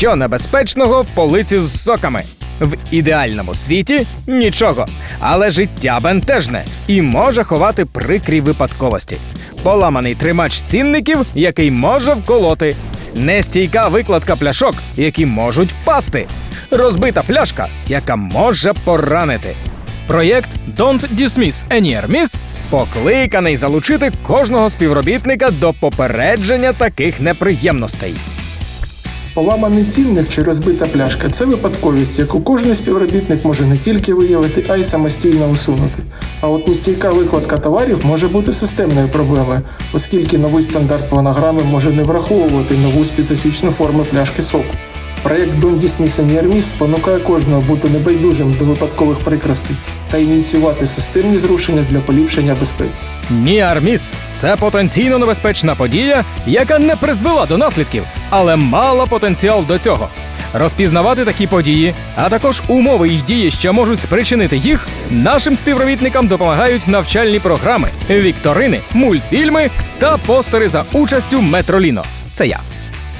Що небезпечного в полиці з соками? В ідеальному світі нічого, але життя бентежне і може ховати прикрі випадковості. Поламаний тримач цінників, який може вколоти, нестійка викладка пляшок, які можуть впасти, розбита пляшка, яка може поранити. Проєкт Don't Dismiss Any Miss покликаний залучити кожного співробітника до попередження таких неприємностей. Поламаний цінник чи розбита пляшка це випадковість, яку кожен співробітник може не тільки виявити, а й самостійно усунути. А от нестійка викладка товарів може бути системною проблемою, оскільки новий стандарт планограми може не враховувати нову специфічну форму пляшки соку. Проєкт Dismiss Any спонукає кожного бути небайдужим до випадкових прикростей та ініціювати системні зрушення для поліпшення безпеки. Ні, Арміс це потенційно небезпечна подія, яка не призвела до наслідків, але мала потенціал до цього. Розпізнавати такі події, а також умови їх дії, що можуть спричинити їх, нашим співробітникам допомагають навчальні програми, вікторини, мультфільми та постери за участю Метроліно. Це я.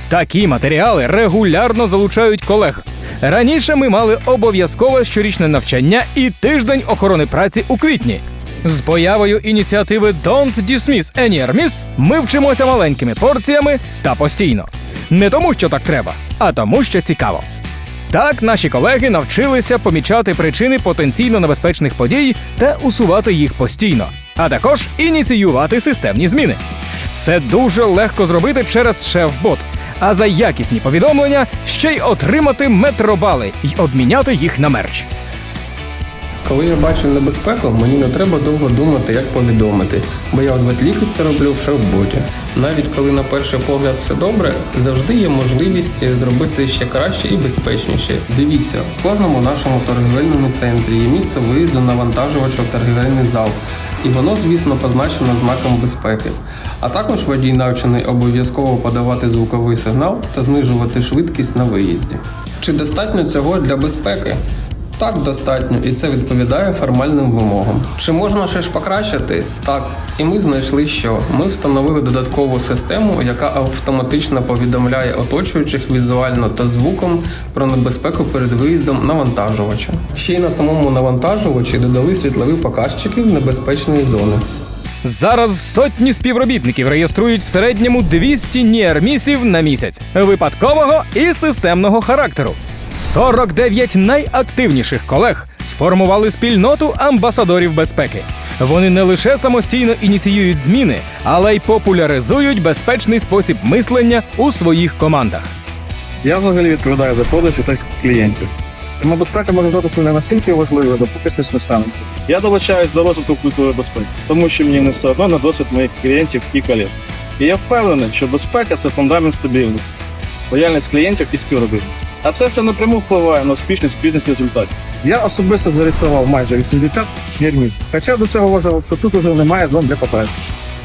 Такі матеріали регулярно залучають колег. Раніше ми мали обов'язкове щорічне навчання і тиждень охорони праці у квітні. З появою ініціативи Don't Dismiss Any Miss ми вчимося маленькими порціями та постійно. Не тому, що так треба, а тому, що цікаво. Так, наші колеги навчилися помічати причини потенційно небезпечних подій та усувати їх постійно, а також ініціювати системні зміни. Все дуже легко зробити через шеф-бот, а за якісні повідомлення ще й отримати метробали й обміняти їх на мерч. Коли я бачу небезпеку, мені не треба довго думати, як повідомити, бо я от ліки це роблю в шеф-боті. Навіть коли на перший погляд все добре, завжди є можливість зробити ще краще і безпечніше. Дивіться, в кожному нашому торгівельному центрі є місце виїзду навантажувача в торгівельний зал, і воно, звісно, позначено знаком безпеки. А також водій навчений обов'язково подавати звуковий сигнал та знижувати швидкість на виїзді. Чи достатньо цього для безпеки? Так, достатньо, і це відповідає формальним вимогам. Чи можна ще ж покращити? Так. І ми знайшли, що ми встановили додаткову систему, яка автоматично повідомляє оточуючих візуально та звуком про небезпеку перед виїздом навантажувача. Ще й на самому навантажувачі додали світлові показчики небезпечної зони. Зараз сотні співробітників реєструють в середньому 200 ніармісів на місяць випадкового і системного характеру. 49 найактивніших колег сформували спільноту амбасадорів безпеки. Вони не лише самостійно ініціюють зміни, але й популяризують безпечний спосіб мислення у своїх командах. Я взагалі відповідаю за продажі та клієнтів. Тому безпека може здатися не настільки важливою, допоки щось не станеться. Я долучаюсь до розвитку культури безпеки, тому що мені не все одно на досвід моїх клієнтів і колег. І я впевнений, що безпека це фундамент стабільності, лояльність клієнтів і співробітників. А це все напряму впливає на успішність бізнес-результатів. Я особисто зареєстрував майже 80 фірмів, хоча до цього вважав, що тут уже немає зон для попереджень.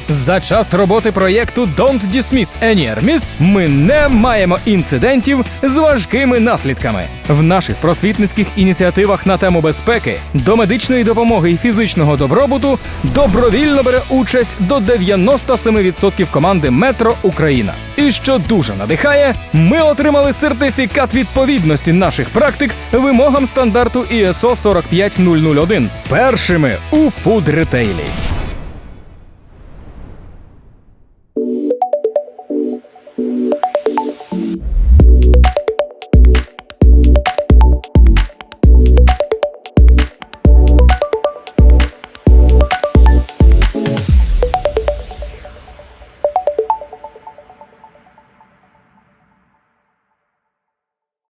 За час роботи проєкту Don't Dismiss Any Miss ми не маємо інцидентів з важкими наслідками. В наших просвітницьких ініціативах на тему безпеки до медичної допомоги і фізичного добробуту добровільно бере участь до 97% команди Метро Україна. І що дуже надихає, ми отримали сертифікат відповідності наших практик вимогам стандарту ISO 45001 першими у фуд-ретейлі.